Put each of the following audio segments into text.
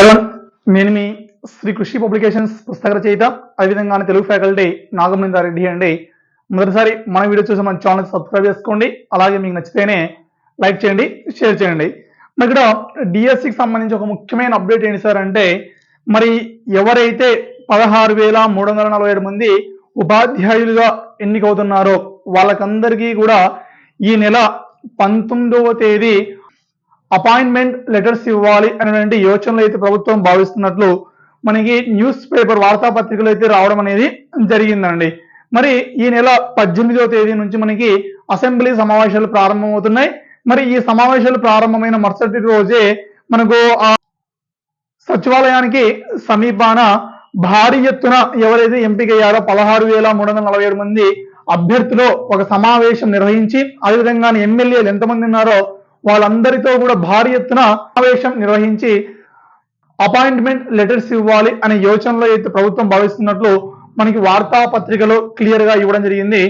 Hello నేను మీ శ్రీ కృషి publications పుస్తక రచయిత అదేవిధంగానే తెలుగు ఫ్యాకల్టీ నాగమేంద్ర రెడ్డి అండి. మొదటిసారి మన వీడియో చూసి మన ఛానల్ సబ్స్క్రైబ్ చేసుకోండి అలాగే మీకు నచ్చితేనే లైక్ చేయండి షేర్ చేయండి. మరి ఇక్కడ డిఎస్సికి సంబంధించి ఒక ముఖ్యమైన అప్డేట్ ఏంటి సార్ అంటే మరి ఎవరైతే పదహారు వేల మూడు వందల నలభై ఏడు మంది ఉపాధ్యాయులుగా ఎన్నికవుతున్నారో వాళ్ళకందరికీ కూడా ఈ నెల పంతొమ్మిదవ తేదీ అపాయింట్మెంట్ లెటర్స్ ఇవ్వాలి అనేటువంటి యోచనలు అయితే ప్రభుత్వం భావిస్తున్నట్లు మనకి న్యూస్ పేపర్ వార్తాపత్రికలు అయితే రావడం అనేది జరిగిందండి. మరి ఈ నెల పద్దెనిమిదవ తేదీ నుంచి మనకి అసెంబ్లీ సమావేశాలు ప్రారంభమవుతున్నాయి. మరి ఈ సమావేశాలు ప్రారంభమైన మరుసటి రోజే మనకు ఆ సచివాలయానికి సమీపాన భారీ ఎత్తున ఎవరైతే ఎంపికయ్యారో పదహారు వేల మూడు వందల నలభై ఏడు మంది అభ్యర్థులు ఒక సమావేశం నిర్వహించి అదేవిధంగా ఎమ్మెల్యేలు ఎంతమంది ఉన్నారో వాళ్ళందరితో కూడా భారీ ఎత్తున సమావేశం నిర్వహించి అపాయింట్మెంట్ లెటర్స్ ఇవ్వాలి అనే యోచనలో అయితే ప్రభుత్వం భావిస్తున్నట్లు మనకి వార్తాపత్రికలో క్లియర్గా ఇవ్వడం జరిగింది.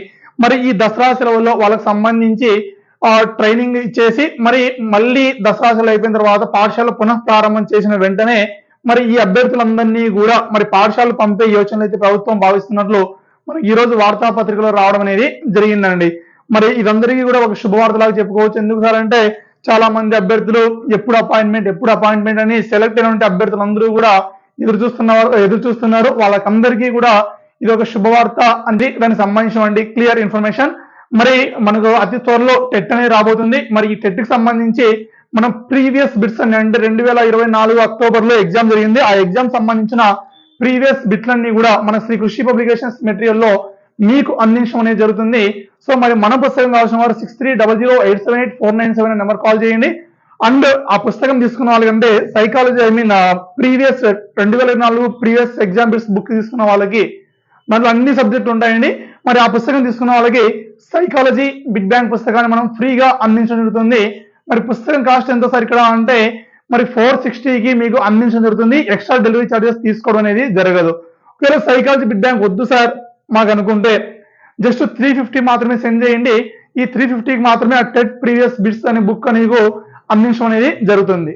మరి ఈ దసరా సెలవుల్లో వాళ్ళకి సంబంధించి ట్రైనింగ్ ఇచ్చేసి మరి మళ్ళీ దసరా సెలవు అయిపోయిన తర్వాత పాఠశాల పునః ప్రారంభం చేసిన వెంటనే మరి ఈ అభ్యర్థులందరినీ కూడా మరి పాఠశాలలు పంపే యోచనలు అయితే ప్రభుత్వం భావిస్తున్నట్లు మరి ఈ రోజు వార్తాపత్రికలో రావడం అనేది జరిగిందండి. మరి ఇదందరికీ కూడా ఒక శుభవార్తలాగా చెప్పుకోవచ్చు. ఎందుకు సార్ అంటే చాలా మంది అభ్యర్థులు ఎప్పుడు అపాయింట్మెంట్ ఎప్పుడు అపాయింట్మెంట్ అని సెలెక్ట్ అయినటువంటి అభ్యర్థులందరూ కూడా ఎదురు చూస్తున్నారు ఎదురు చూస్తున్నారు. వాళ్ళకందరికీ కూడా ఇది ఒక శుభవార్త అంది. దానికి సంబంధించినటువంటి క్లియర్ ఇన్ఫర్మేషన్ మరి మనకు అతి త్వరలో టెట్ అనేది రాబోతుంది. మరి ఈ టెట్కి సంబంధించి మనం ప్రీవియస్ బిట్స్ అని అంటే రెండు వేల ఇరవై నాలుగు అక్టోబర్లో ఎగ్జామ్ జరిగింది. ఆ ఎగ్జామ్ సంబంధించిన ప్రీవియస్ బిట్లన్నీ కూడా మన శ్రీ కృషి పబ్లికేషన్స్ మెటీరియల్లో మీకు అందించడం అనేది జరుగుతుంది. సో మరి మన పుస్తకం కావాల్సిన వారు six three double zero eight seven eight four nine seven number call చేయండి. అండ్ ఆ పుస్తకం తీసుకున్న వాళ్ళకంటే సైకాలజీ ఐ మీన్ ప్రీవియస్ రెండు వేల నాలుగు ప్రీవియస్ ఎగ్జాంపుల్స్ బుక్ తీసుకున్న వాళ్ళకి దాంట్లో అన్ని సబ్జెక్టులు ఉంటాయండి. మరి ఆ పుస్తకం తీసుకున్న వాళ్ళకి సైకాలజీ బిగ్ బ్యాంగ్ పుస్తకాన్ని మనం ఫ్రీగా అందించడం జరుగుతుంది. మరి పుస్తకం కాస్ట్ ఎంత సార్ ఇక్కడ అంటే మరి ఫోర్ సిక్స్టీకి మీకు అందించడం జరుగుతుంది. ఎక్స్ట్రా డెలివరీ ఛార్జెస్ తీసుకోవడం అనేది జరగదు. ఒకవేళ సైకాలజీ బిగ్ బ్యాంక్ వద్దు సార్. మాకు అనుకుంటే జస్ట్ త్రీ ఫిఫ్టీ మాత్రమే సెండ్ చేయండి. ఈ త్రీ ఫిఫ్టీకి మాత్రమే ఆ టెట్ ప్రీవియస్ బిట్స్ అనే బుక్ అనేది అందించడం అనేది జరుగుతుంది.